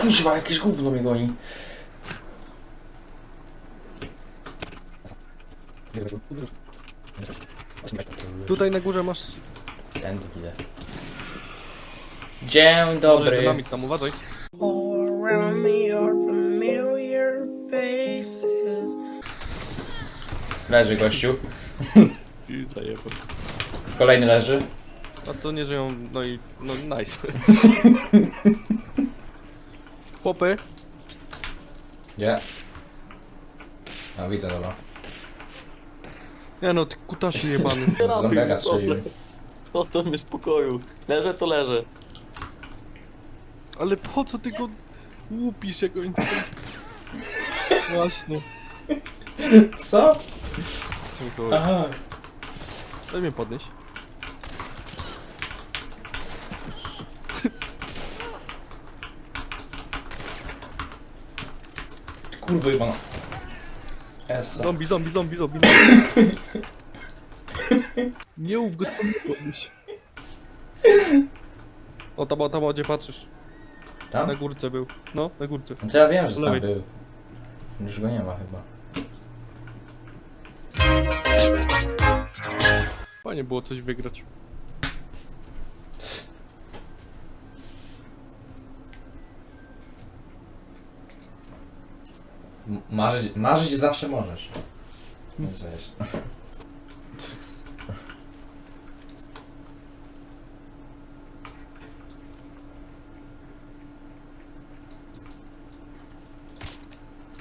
kuźwa, jakieś gówno mnie goni. Tutaj na górze masz... Tędy idę. Dzień Może dobry. dynamit tam, uważaj. All around me are familiar faces. Leży gościu. I. Kolejny leży. A to nie żyją, no i... no nice. Chłopy, Gdzie? A widzę, dobra. nie no, ty kutasie jebany. Zombiaka strzeliły. Zostaw mnie w spokoju. Leżę to leżę. Ale po co ty go łupisz jak oni tutaj... Właśnie. Co? Dziękuję. Aha. Daj mnie podnieść. Kurwa jebana. Essa. Zombie, zombie, zombie, zombie. Nie łup go, podnieść. O, tam, o, tam, o, gdzie patrzysz? Tam? Na górce był. No, na górce. No to ja wiem, że tam Lewej. był. Już go nie ma chyba. Fajnie było coś wygrać. M- Marzyć, marzyć zawsze możesz. Nie zdajesz.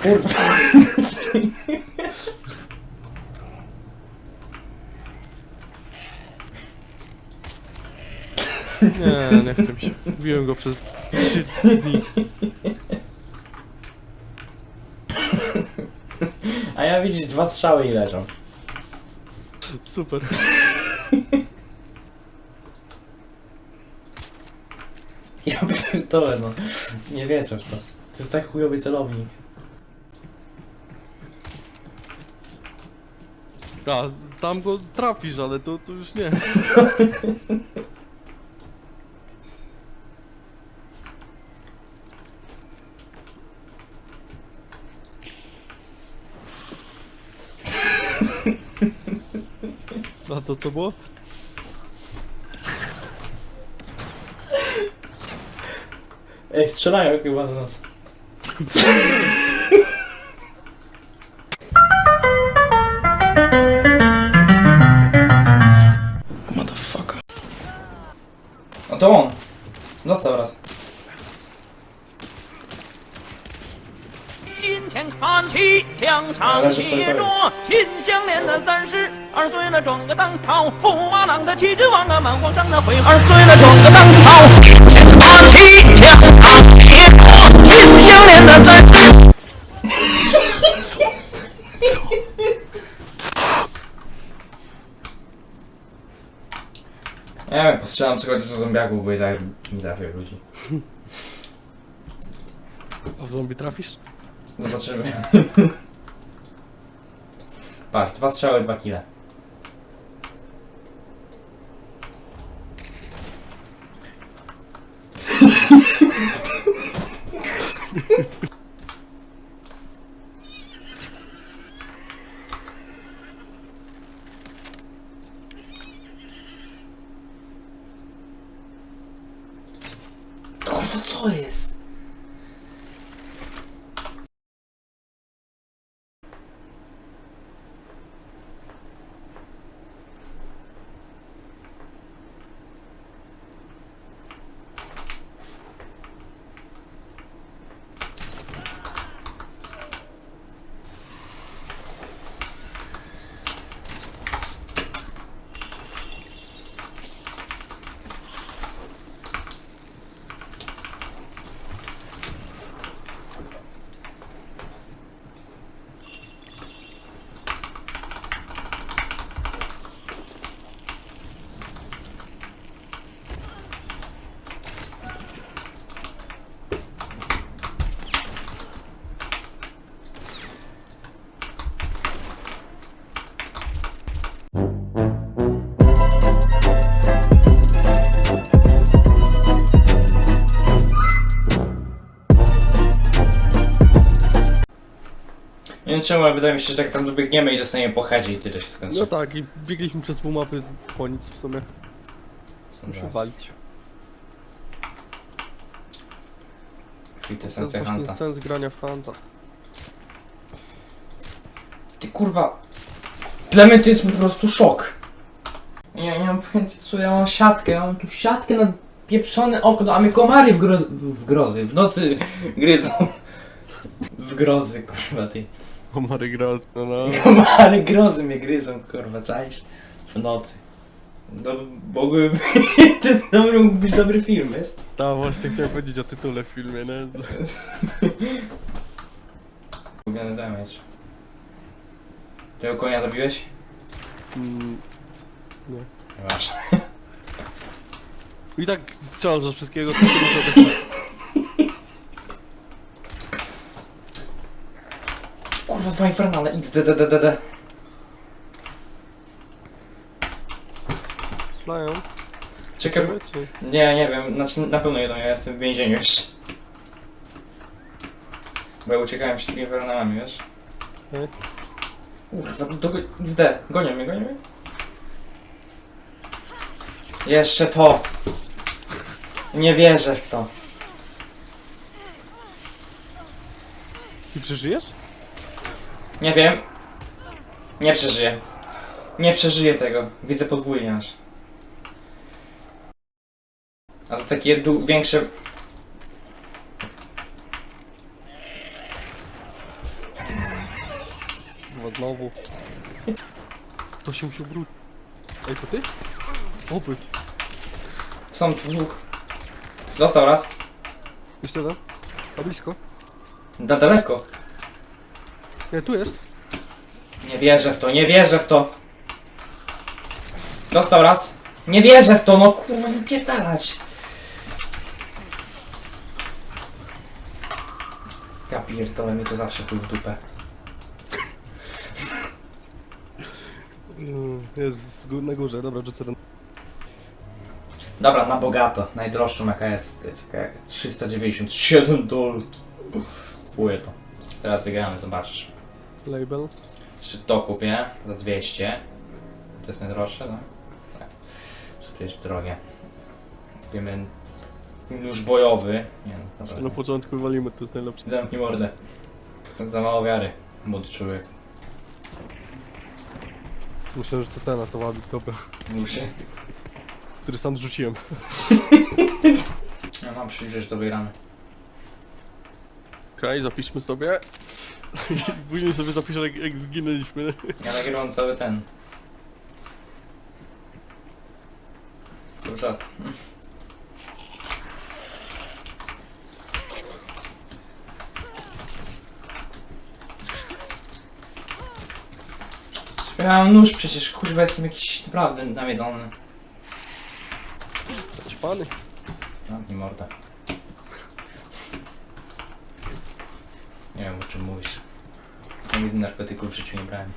Kurwa. Nie, nie chcę mi się. Biłem go przez 3 dni. Ja widzisz dwa strzały i leżą. Super. Ja pierdolę no. Nie wierzę w to. To jest tak chujowy celownik. A, tam go trafisz, ale to, to już nie. A to co było? Ej, strzelają chyba do nas. No to on. Dostał raz. 金钱看齐，墙上写着“秦香莲的三十 二岁了，转个当朝；驸马郎的气质旺啊，满皇上的回二岁了，转个当朝。看齐，墙上写着秦香莲的三十。 Nie wiem, postrzelam co chodzi do zombiaków, bo i tak nie trafię w ludzi. A w zombie trafisz? Zobaczymy. Patrz, dwa strzały, dwa kile. Kurwa, co jest? Czemu, ale wydaje mi się, że tak tam dobiegniemy i dostaniemy po headzie i tyle się skończy. No tak, i biegliśmy przez pół mapy po nic w sumie. Muszę walić. To jest właśnie Hanta. sens grania w Hanta. Ty kurwa. Dla mnie to jest po prostu szok. Nie, nie mam pojęcia, co ja mam siatkę, ja mam tu siatkę na pieprzone okno, a mnie komary w, gro w grozy, w nocy gryzą. W grozy, kurwa ty. O Mary Gros, no no. Komary grozy mnie gryzą, kurwa, czaisz? W nocy. No, mogły być, to mógł być dobry film, wiesz? Tak, właśnie chciałem powiedzieć o tytule w filmie, nie? Ulubiony damage. Tego konia zabiłeś? Mm, Nieważne. I tak strzelam ze wszystkiego, co tu muszę Kurwa, dwa infernale, XDDDD. Strzelają. Czekaj, Czy... Nie, nie wiem, znaczy na pewno jedno, ja jestem w więzieniu jeszcze. Bo ja uciekałem przed tymi infernalami, wiesz? Okej. Kurwa, do, do, XD, gonią mnie, gonią mnie. Jeszcze to! Nie wierzę w to. Ty przeżyjesz? Nie wiem. Nie przeżyję. Nie przeżyję tego. Widzę podwójnie aż. A za takie du- większe... No znowu. To się musi obrócić. Ej, to ty? Obróć. Są tu dwóch. Dostał raz. Jeszcze jeden? A blisko? Na daleko. Nie, tu jest. Nie wierzę w to, nie wierzę w to. Dostał raz. Nie wierzę w to, no kurwa, wypierdalać. Ja pierdolę, mi to zawsze chuj w dupę. Mm, Jest gó- na górze, dobra, rzucę ten. Dobra, na bogato. Najdroższą jaka jest. To jest jaka, 397 dolarów. Kupuję to. Teraz wygramy, zobaczysz. Label. Jeszcze to kupię za 200. To jest najdroższe, no? Tak. Co tu jest drogie? Kupimy nóż bojowy. Nie no, dobra. Na początku walimy, to jest najlepsze. Zamknij mordę. Za mało wiary, młody człowiek. Myślę, że to ten, a to ładny, dobra. Muszę. Który sam rzuciłem. Ja mam przyjrzeć, że to wygramy. Okej, zapiszmy sobie. Później sobie zapiszę, jak, jak zginęliśmy. Ja nagrywam cały ten. Cały czas. Ja mam nóż przecież, kurwa, jestem jakiś naprawdę nawiedzony. Ćpany. Zamknij mordę. Nie wiem o czym mówisz. Nigdy narkotyków w życiu nie brałem.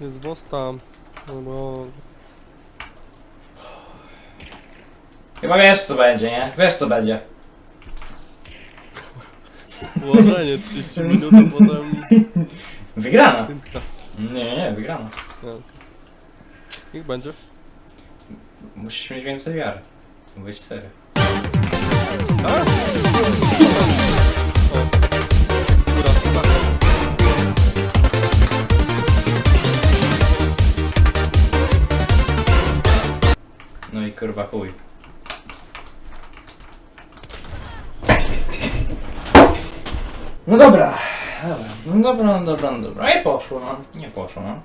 Jest boss tam. No, no. Chyba wiesz co będzie, nie? Wiesz co będzie. Ułożenie 30 minut, a potem... Wygrana. Piętka. Nie, nie, wygrana. No. Niech będzie. Musisz mieć więcej wiary. Mówić serio. O. Góra. No i kurwa chuj. No dobra, dobra, no dobra, no dobra, no dobra. I poszło, no. Nie poszło, no.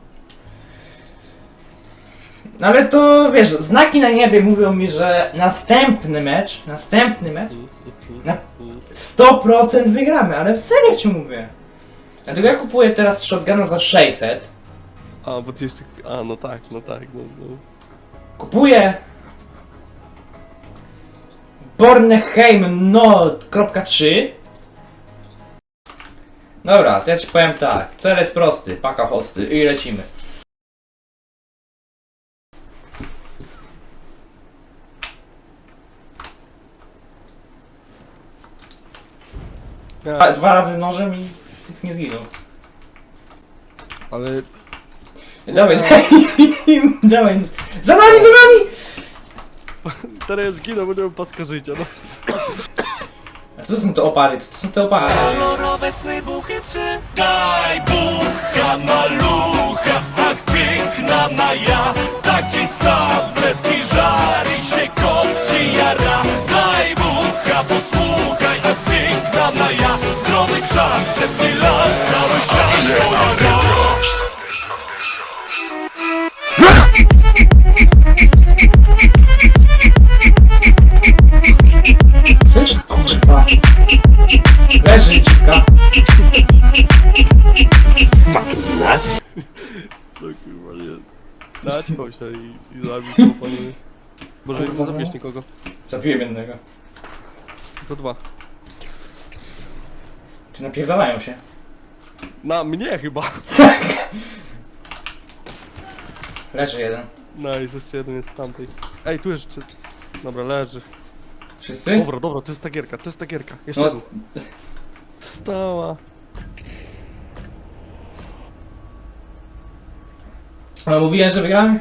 No ale to wiesz, znaki na niebie mówią mi, że następny mecz, następny mecz Na- 100% wygramy, ale w serio ci mówię. Dlatego ja kupuję teraz shotguna za 600. A, bo ty jeszcze... A, no tak, no tak, no, no. Kupuję Bornheim no.3 Dobra, ci powiem tak. Cel jest prosty, paka hosty i lecimy. Dwa, dwa razy nożem i typ nie zginął. ale Dawaj, dawaj, dawaj. Za nami, za nami! teraz zginął, bo nie mam paska życia, no. Co są te opary? Co to są te opary? Kolorowe sny buchy trzy Daj bucha malucha Ach piękna na ja Taki staw wretki żari się kopci jara Daj bucha posłuchaj Ach piękna na ja Zdrowy krzak Się i, i zabił go panowie. Może Kurwa, nie zabierz no. nikogo. Zabiłem jednego. To dwa. Czy napierdalają się? Na mnie chyba. Leży jeden. No i jeszcze jeden jest z tamtej. Ej, tu jeszcze... Dobra, leży. Wszyscy? Dobra, dobra, to jest ta gierka, to jest ta gierka. Jeszcze No. tu. Stała. No mówiłem, że wygramy?